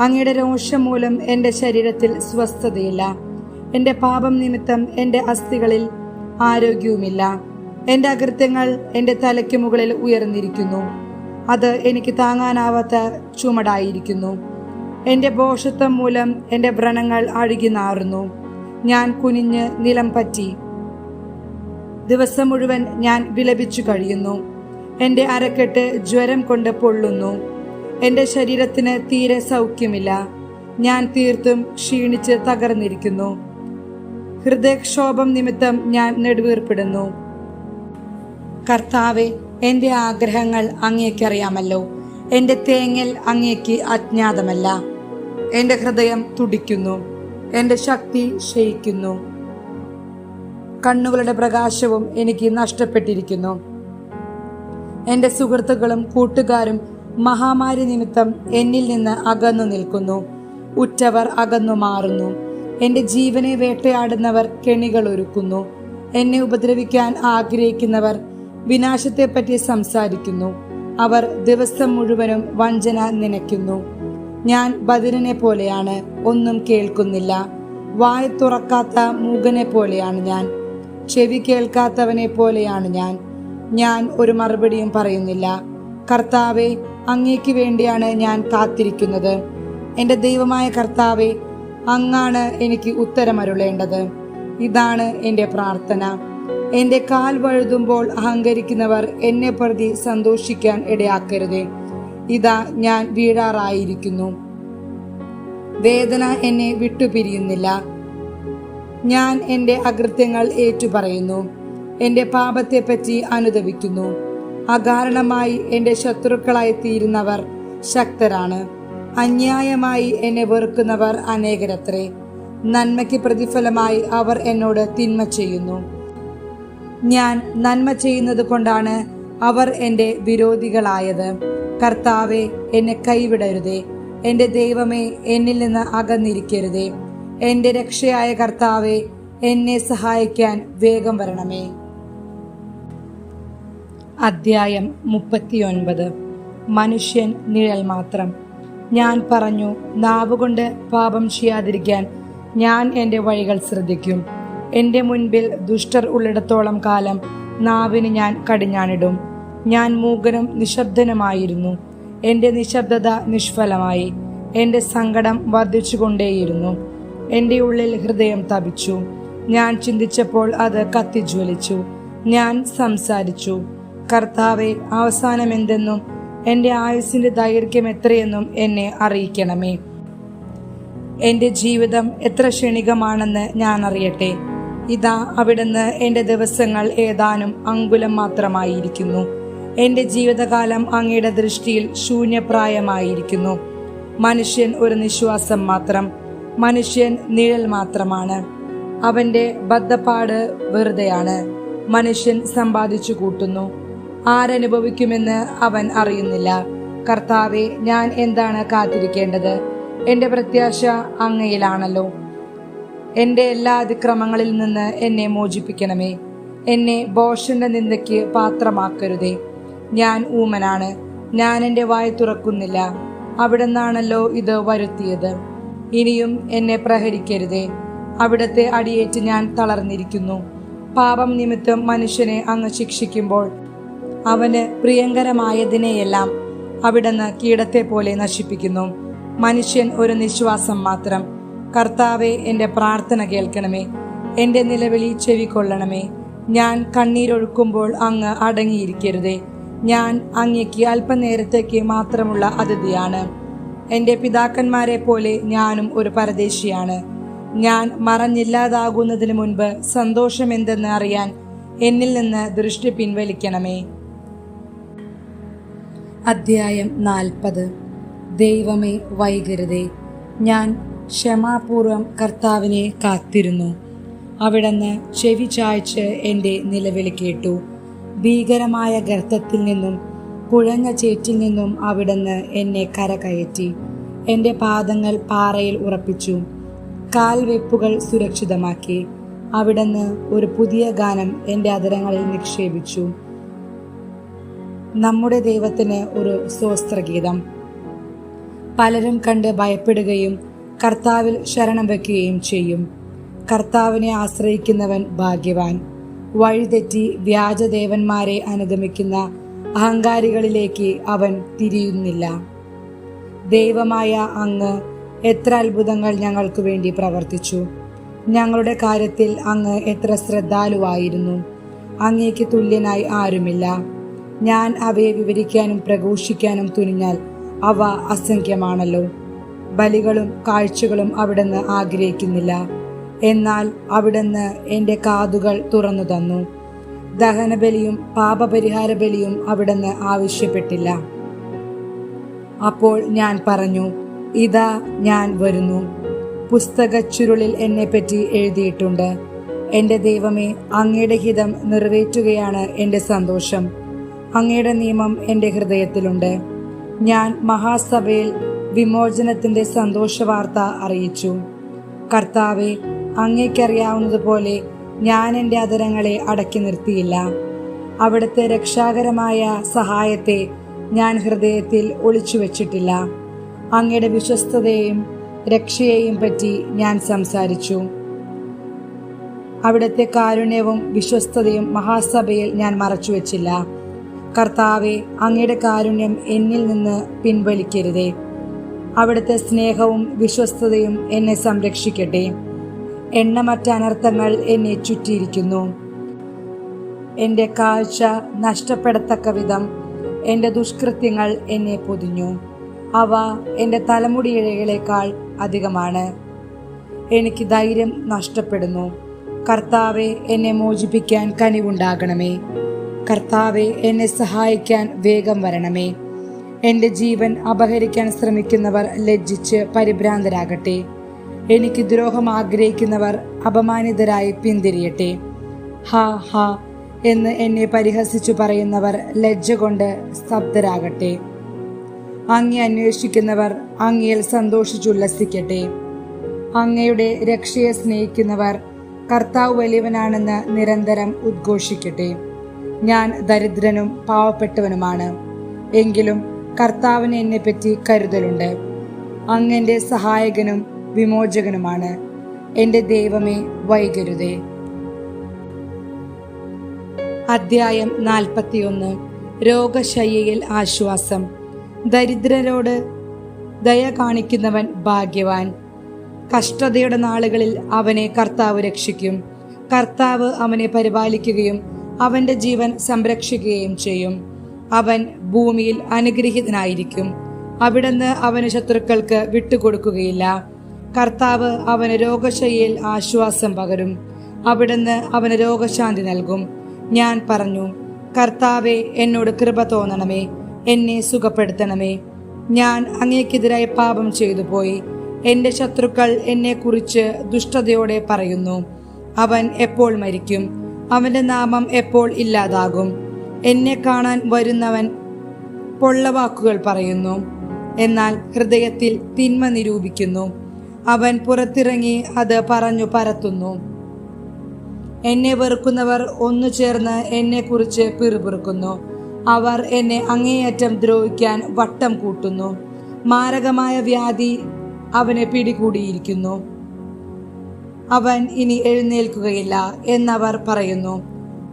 അങ്ങയുടെ രോഷം മൂലം എന്റെ ശരീരത്തിൽ സ്വസ്ഥതയില്ല. എന്റെ പാപം നിമിത്തം എന്റെ അസ്ഥികളിൽ ആരോഗ്യവുമില്ല. എന്റെ അകൃത്യങ്ങൾ എന്റെ തലയ്ക്ക് മുകളിൽ ഉയർന്നിരിക്കുന്നു. അത് എനിക്ക് താങ്ങാനാവാത്ത ചുമടായിരിക്കുന്നു. എന്റെ ബോഷത്വം മൂലം എന്റെ വ്രണങ്ങൾ അഴുകി നാറുന്നു. ഞാൻ കുനിഞ്ഞ് നിലം പറ്റി. ദിവസം മുഴുവൻ ഞാൻ വിലപിച്ചു കഴിയുന്നു. എന്റെ അരക്കെട്ട് ജ്വരം കൊണ്ട് പൊള്ളുന്നു. എന്റെ ശരീരത്തിന് തീരെ സൗഖ്യമില്ല. ഞാൻ തീർത്തും ക്ഷീണിച്ച് തകർന്നിരിക്കുന്നു. ഹൃദയക്ഷോഭം നിമിത്തം ഞാൻ നെടുവീർപ്പിടുന്നു. കർത്താവെ എന്റെ ആഗ്രഹങ്ങൾ അങ്ങേക്കറിയാമല്ലോ. എന്റെ തേങ്ങൽ അങ്ങേക്ക് അജ്ഞാതമല്ല. എന്റെ ഹൃദയം തുടിക്കുന്നു. എന്റെ ശക്തി ക്ഷയിക്കുന്നു. കണ്ണുകളുടെ പ്രകാശവും എനിക്ക് നഷ്ടപ്പെട്ടിരിക്കുന്നു. എന്റെ സുഹൃത്തുക്കളും കൂട്ടുകാരും മഹാമാരി നിമിത്തം എന്നിൽ നിന്ന് അകന്നു നിൽക്കുന്നു. ഉറ്റവർ അകന്നു മാറുന്നു. എന്റെ ജീവനെ വേട്ടയാടുന്നവർ കെണികൾ ഒരുക്കുന്നു. എന്നെ ഉപദ്രവിക്കാൻ ആഗ്രഹിക്കുന്നവർ വിനാശത്തെപ്പറ്റി സംസാരിക്കുന്നു. അവർ ദിവസം മുഴുവനും വഞ്ചന നനയ്ക്കുന്നു. ഞാൻ ബദിരനെ പോലെയാണ് ഒന്നും കേൾക്കുന്നില്ല. വായ തുറക്കാത്ത മൂകനെ പോലെയാണ് ഞാൻ. ചെവി കേൾക്കാത്തവനെ പോലെയാണ് ഞാൻ. ഞാൻ ഒരു മറുപടിയും പറയുന്നില്ല. കർത്താവെ അങ്ങേക്ക് വേണ്ടിയാണ് ഞാൻ കാത്തിരിക്കുന്നത്. എന്റെ ദൈവമായ കർത്താവെ അങ്ങാണ് എനിക്ക് ഉത്തരമരുളേണ്ടത്. ഇതാണ് എന്റെ പ്രാർത്ഥന. എന്റെ കാൽ വഴുതുമ്പോൾ അഹങ്കരിക്കുന്നവർ എന്നെ പ്രതി സന്തോഷിക്കാൻ ഇടയാക്കരുതേ. ഇതാ ഞാൻ വീഴാറായിരിക്കുന്നു. വേദന എന്നെ വിട്ടുപിരിയുന്നില്ല. ഞാൻ എന്റെ അകൃത്യങ്ങൾ ഏറ്റുപറയുന്നു. എന്റെ പാപത്തെപ്പറ്റി അനുദവിക്കുന്നു. അകാരണമായി എന്റെ ശത്രുക്കളായി തീരുന്നവർ ശക്തരാണ്. അന്യായമായി എന്നെ വെറുക്കുന്നവർ അനേകരത്രേ. നന്മയ്ക്ക് പ്രതിഫലമായി അവർ എന്നോട് തിന്മ ചെയ്യുന്നു. ഞാൻ നന്മ ചെയ്യുന്നത് കൊണ്ടാണ് അവർ എന്റെ വിരോധികളായത്. കർത്താവെ എന്നെ കൈവിടരുതേ. എന്റെ ദൈവമേ എന്നിൽ നിന്ന് അകന്നിരിക്കരുതേ. എന്റെ രക്ഷയായ കർത്താവെ എന്നെ സഹായിക്കാൻ വേഗം വരണമേ. അദ്ധ്യായം മുപ്പത്തിയൊൻപത്. മനുഷ്യൻ നിഴൽ മാത്രം. ഞാൻ പറഞ്ഞു നാവുകൊണ്ട് പാപം ചെയ്യാതിരിക്കാൻ ഞാൻ എന്റെ വഴികൾ ശ്രദ്ധിക്കും. എന്റെ മുൻപിൽ ദുഷ്ടർ ഉള്ളിടത്തോളം കാലം നാവിന് ഞാൻ കടിഞ്ഞാണിടും. ഞാൻ മൂകനും നിശബ്ദനുമായിരുന്നു. എന്റെ നിശബ്ദത നിഷ്ഫലമായി. എന്റെ സങ്കടം വർദ്ധിച്ചുകൊണ്ടേയിരുന്നു. എന്റെ ഉള്ളിൽ ഹൃദയം തപിച്ചു. ഞാൻ ചിന്തിച്ചപ്പോൾ അത് കത്തിജ്വലിച്ചു. ഞാൻ സംസാരിച്ചു. കർത്താവെ അവസാനം എന്തെന്നും എന്റെ ആയുസിന്റെ ദൈർഘ്യം എത്രയെന്നും എന്നെ അറിയിക്കണമേ. എന്റെ ജീവിതം എത്ര ക്ഷണികമാണെന്ന് ഞാൻ അറിയട്ടെ. ഇതാ അവിടുന്ന് എന്റെ ദിവസങ്ങൾ ഏതാനും അങ്കുലം മാത്രമായിരിക്കുന്നു. എന്റെ ജീവിതകാലം അങ്ങയുടെ ദൃഷ്ടിയിൽ ശൂന്യപ്രായമായിരിക്കുന്നു. മനുഷ്യൻ ഒരു നിശ്വാസം മാത്രം മനുഷ്യൻ നിഴൽ മാത്രമാണ്. അവന്റെ ബദ്ധപ്പാട് വെറുതെയാണ്. മനുഷ്യൻ സമ്പാദിച്ചു കൂട്ടുന്നു. ആരനുഭവിക്കുമെന്ന് അവൻ അറിയുന്നില്ല. കർത്താവെ ഞാൻ എന്താണ് കാത്തിരിക്കേണ്ടത്? എന്റെ പ്രത്യാശ അങ്ങയിലാണല്ലോ. എന്റെ എല്ലാ അതിക്രമങ്ങളിൽ നിന്ന് എന്നെ മോചിപ്പിക്കണമേ. എന്നെ ബോഷന്റെ നിന്ദയ്ക്ക് പാത്രമാക്കരുതേ. ഞാൻ ഊമനാണ്. ഞാൻ എന്റെ വായ തുറക്കുന്നില്ല. അവിടെ നിന്നാണല്ലോ ഇത് വരുത്തിയത്? ഇനിയും എന്നെ പ്രഹരിക്കരുതേ. അവിടത്തെ അടിയേറ്റ് ഞാൻ തളർന്നിരിക്കുന്നു. പാപം നിമിത്തം മനുഷ്യനെ അങ്ങ് ശിക്ഷിക്കുമ്പോൾ അവന് പ്രിയങ്കരമായതിനെയെല്ലാം അവിടുന്ന് കീടത്തെ പോലെ നശിപ്പിക്കുന്നു. മനുഷ്യൻ ഒരു നിശ്വാസം മാത്രം. കർത്താവെ എന്റെ പ്രാർത്ഥന കേൾക്കണമേ. എന്റെ നിലവിളി ചെവിക്കൊള്ളണമേ. ഞാൻ കണ്ണീരൊഴുക്കുമ്പോൾ അങ്ങ് അടങ്ങിയിരിക്കരുതേ. ഞാൻ അങ്ങയ്ക്ക് അല്പനേരത്തേക്ക് മാത്രമുള്ള അതിഥിയാണ്. എന്റെ പിതാക്കന്മാരെ പോലെ ഞാനും ഒരു പരദേശിയാണ്. ഞാൻ മറഞ്ഞില്ലാതാകുന്നതിന് മുൻപ് സന്തോഷമെന്തെന്ന് അറിയാൻ എന്നിൽ നിന്ന് ദൃഷ്ടി പിൻവലിക്കണമേ. അധ്യായം നാൽപ്പത്. ദൈവമേ വൈകരുതേ ഞാൻ ക്ഷമാപൂർവം കർത്താവിനെ കാത്തിരുന്നു. അവിടുന്ന് ചെവി ചായ്ച്ച് എന്റെ നിലവിളി കേട്ടു. ഭീകരമായ ഗർത്തത്തിൽ നിന്നും കുഴഞ്ഞ ചേറ്റിൽ നിന്നും അവിടുന്ന് എന്നെ കരകയറ്റി എന്റെ പാദങ്ങൾ പാറയിൽ ഉറപ്പിച്ചു. കാൽവെപ്പുകൾ സുരക്ഷിതമാക്കി. അവിടുന്ന് ഒരു പുതിയ ഗാനം എന്റെ അതരങ്ങളിൽ നിക്ഷേപിച്ചു. നമ്മുടെ ദൈവത്തിന് ഒരു സ്വസ്ത്രഗീതം. പലരും കണ്ട് ഭയപ്പെടുകയും കർത്താവിൽ ശരണം വയ്ക്കുകയും ചെയ്യും. കർത്താവിനെ ആശ്രയിക്കുന്നവൻ ഭാഗ്യവാൻ. വഴിതെറ്റി വ്യാജദേവന്മാരെ അനുഗമിക്കുന്ന അഹങ്കാരികളിലേക്ക് അവൻ തിരിയുന്നില്ല. ദൈവമായ അങ്ങ് എത്ര അത്ഭുതങ്ങൾ ഞങ്ങൾക്ക് വേണ്ടി പ്രവർത്തിച്ചു. ഞങ്ങളുടെ കാര്യത്തിൽ അങ്ങ് എത്ര ശ്രദ്ധാലുവായിരുന്നു. അങ്ങേക്ക് തുല്യനായി ആരുമില്ല. ഞാൻ അവയെ വിവരിക്കാനും പ്രഘോഷിക്കാനും തുനിഞ്ഞാൽ അവ അസംഖ്യമാണല്ലോ. ബലികളും കാഴ്ചകളും അവിടുന്ന് ആഗ്രഹിക്കുന്നില്ല. എന്നാൽ അവിടുന്ന് എന്റെ കാതുകൾ തുറന്നു തന്നു. ദഹനബലിയും പാപപരിഹാര ബലിയും അവിടുന്ന് ആവശ്യപ്പെട്ടില്ല. അപ്പോൾ ഞാൻ പറഞ്ഞു ഇതാ ഞാൻ വരുന്നു. പുസ്തക ചുരുളിൽ എന്നെപ്പറ്റി എഴുതിയിട്ടുണ്ട്. എന്റെ ദൈവമേ അങ്ങയുടെ ഹിതം നിറവേറ്റുകയാണ് എന്റെ സന്തോഷം. അങ്ങയുടെ നിയമം എന്റെ ഹൃദയത്തിലുണ്ട്. ഞാൻ മഹാസഭയിൽ വിമോചനത്തിന്റെ സന്തോഷവാർത്ത അറിയിച്ചു. കർത്താവെ അങ്ങേക്കറിയാവുന്നതുപോലെ ഞാൻ എന്റെ അതരങ്ങളെ അടക്കി നിർത്തിയില്ല. അവിടുത്തെ രക്ഷാകരമായ സഹായത്തെ ഞാൻ ഹൃദയത്തിൽ ഒളിച്ചു വച്ചിട്ടില്ല അങ്ങയുടെ വിശ്വസ്തതയെയും രക്ഷയെയും പറ്റി ഞാൻ സംസാരിച്ചു. അവിടുത്തെ കാരുണ്യവും വിശ്വസ്തതയും മഹാസഭയിൽ ഞാൻ മറച്ചുവെച്ചില്ല. കർത്താവെ അങ്ങയുടെ കാരുണ്യം എന്നിൽ നിന്ന് പിൻവലിക്കരുതേ. അവിടുത്തെ സ്നേഹവും വിശ്വസ്തതയും എന്നെ സംരക്ഷിക്കട്ടെ. എണ്ണമറ്റ അനർത്ഥങ്ങൾ എന്നെ ചുറ്റിയിരിക്കുന്നു. എന്റെ കാഴ്ച നഷ്ടപ്പെടത്തക്ക വിധം എന്റെ ദുഷ്കൃത്യങ്ങൾ എന്നെ പൊതിഞ്ഞു. അവ എന്റെ തലമുടിയിഴകളേക്കാൾ അധികമാണ്. എനിക്ക് ധൈര്യം നഷ്ടപ്പെടുന്നു. കർത്താവെ എന്നെ മോചിപ്പിക്കാൻ കനിവുണ്ടാകണമേ. കർത്താവെ എന്നെ സഹായിക്കാൻ വേഗം വരണമേ. എന്റെ ജീവൻ അപഹരിക്കാൻ ശ്രമിക്കുന്നവർ ലജ്ജിച്ച് പരിഭ്രാന്തരാകട്ടെ. എനിക്ക് ദ്രോഹം ആഗ്രഹിക്കുന്നവർ അപമാനിതരായി പിന്തിരിയട്ടെ. ഹാ ഹാ എന്ന് എന്നെ പരിഹസിച്ചു പറയുന്നവർ ലജ്ജ കൊണ്ട് സ്തബ്ധരാകട്ടെ. അങ്ങേ അന്വേഷിക്കുന്നവർ അങ്ങയിൽ സന്തോഷിച്ചുല്ലസിക്കട്ടെ. അങ്ങയുടെ രക്ഷയെ സ്നേഹിക്കുന്നവർ കർത്താവ് വലിയവനാണെന്ന് നിരന്തരം ഉദ്ഘോഷിക്കട്ടെ. ഞാൻ ദരിദ്രനും പാവപ്പെട്ടവനുമാണ്. എങ്കിലും കർത്താവിന് എന്നെപ്പറ്റി കരുതലുണ്ട്. അങ്ങന്റെ സഹായകനും വിമോചകനുമാണ്. എന്റെ ദൈവമേ വൈകരുതേ. അധ്യായം നാൽപ്പത്തിയൊന്ന്. രോഗശയ്യയിൽ ആശ്വാസം. ദരിദ്രരോട് ദയ കാണിക്കുന്നവൻ ഭാഗ്യവാൻ. കഷ്ടതയുടെ നാളുകളിൽ അവനെ കർത്താവ് രക്ഷിക്കും. കർത്താവ് അവനെ പരിപാലിക്കുകയും അവന്റെ ജീവൻ സംരക്ഷിക്കുകയും ചെയ്യും. അവൻ ഭൂമിയിൽ അനുഗ്രഹീതനായിരിക്കും. അവിടുന്ന് അവന് ശത്രുക്കൾക്ക് വിട്ടുകൊടുക്കുകയില്ല. കർത്താവ് അവന് രോഗശയ്യയിൽ ആശ്വാസം പകരും. അവിടുന്ന് അവന് രോഗശാന്തി നൽകും. ഞാൻ പറഞ്ഞു കർത്താവെ എന്നോട് കൃപ തോന്നണമേ എന്നെ സുഖപ്പെടുത്തണമേ. ഞാൻ അങ്ങേക്കെതിരായി പാപം ചെയ്തു പോയി എന്റെ ശത്രുക്കൾ എന്നെക്കുറിച്ച് ദുഷ്ടതയോടെ പറയുന്നു. അവൻ എപ്പോൾ മരിക്കും? അവന്റെ നാമം എപ്പോൾ ഇല്ലാതാകും. എന്നെ കാണാൻ വരുന്നവൻ പൊള്ളവാക്കുകൾ പറയുന്നു. എന്നാൽ ഹൃദയത്തിൽ തിന്മ നിരൂപിക്കുന്നു. അവൻ പുറത്തിറങ്ങി അത് പറഞ്ഞു പരത്തുന്നു. എന്നെ വെറുക്കുന്നവർ ഒന്നു ചേർന്ന് എന്നെക്കുറിച്ച് പിറുപിറുക്കുന്നു. അവർ എന്നെ അങ്ങേയറ്റം ദ്രോഹിക്കാൻ വട്ടം കൂട്ടുന്നു. മാരകമായ വ്യാധി അവനെ പിടികൂടിയിരിക്കുന്നു. അവൻ ഇനി എഴുന്നേൽക്കുകയില്ല എന്നവർ പറയുന്നു.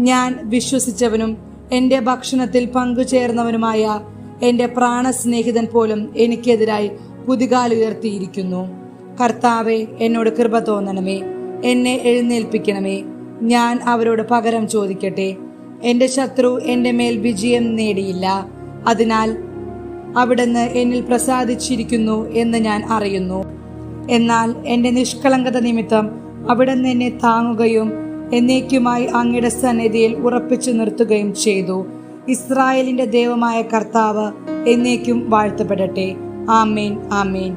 ഞാൻ വിശ്വസിച്ചവനും എന്റെ ഭക്ഷണത്തിൽ പങ്കുചേർന്നവനുമായ എന്റെ പ്രാണസ്നേഹിതൻ പോലും എനിക്കെതിരായി കുതികാലുയർത്തിയിരിക്കുന്നു കർത്താവെ എന്നോട് കൃപ തോന്നണമേ. എന്നെ എഴുന്നേൽപ്പിക്കണമേ. ഞാൻ അവരോട് പകരം ചോദിക്കട്ടെ. എന്റെ ശത്രു എന്റെ മേൽ വിജയം നേടിയില്ല. അതിനാൽ അവിടുന്ന് എന്നിൽ പ്രസാദിച്ചിരിക്കുന്നു എന്ന് ഞാൻ അറിയുന്നു. എന്നാൽ എന്റെ നിഷ്കളങ്കത നിമിത്തം അവിടുന്ന് എന്നെ താങ്ങുകയും എന്നേക്കുമായി അങ്ങയുടെ സന്നിധിയിൽ ഉറപ്പിച്ചു നിർത്തുകയും ചെയ്തു. ഇസ്രായേലിന്റെ ദൈവമായ കർത്താവ് എന്നേക്കും വാഴ്ത്തപ്പെടട്ടെ. ആമേൻ ആമേൻ.